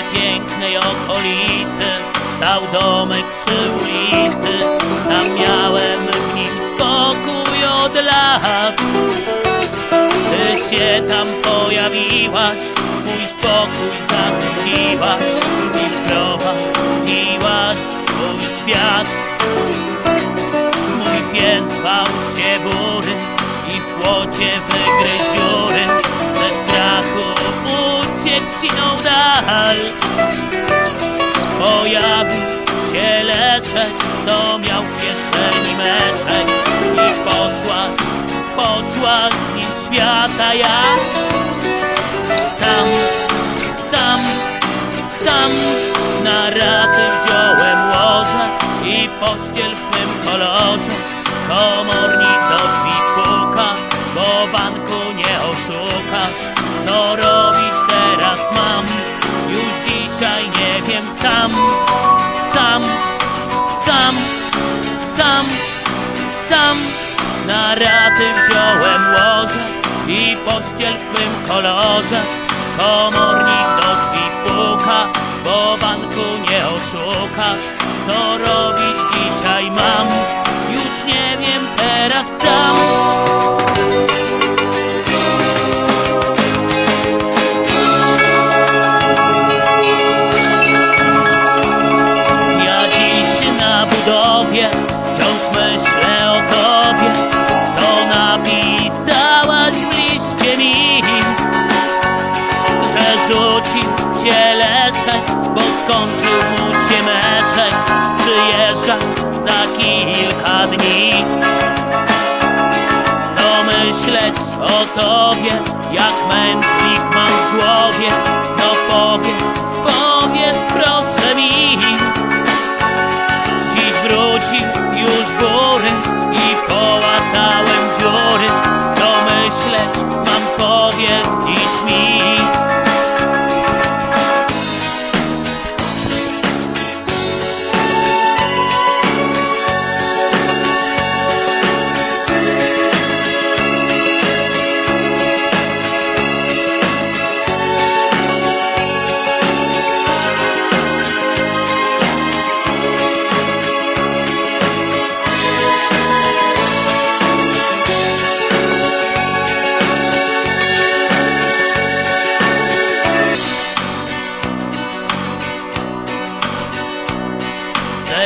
przepięknej okolicy stał domek przy ulicy. Tam miałem w nim spokój od lat. Ty się tam pojawiłaś, mój spokój zakłóciłaś i wprowadziłaś swój świat. Mój pies bał się bury i w płocie wygryź siną dal. Pojawił się Leszek, co miał w kieszeni meszek i poszłaś, poszłaś z nim świata ja. Sam, sam, sam na raty wziąłem łoże i pościel w twym kolorze. Komornik do drzwi puka, bo banku nie oszukasz. Co robić sam, sam, sam, sam, sam. Na raty wziąłem łoże i pościel w twym kolorze. Komornik do drzwi puka, bo banku nie oszukasz. Co robić dzisiaj mam? Rzucił cię leszek, bo skończył mu się meszek, przyjeżdża za kilka dni. Co myśleć o tobie, jak mętlik mam w głowie, no powiedz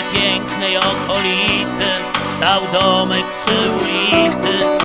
pięknej okolicy stał domek przy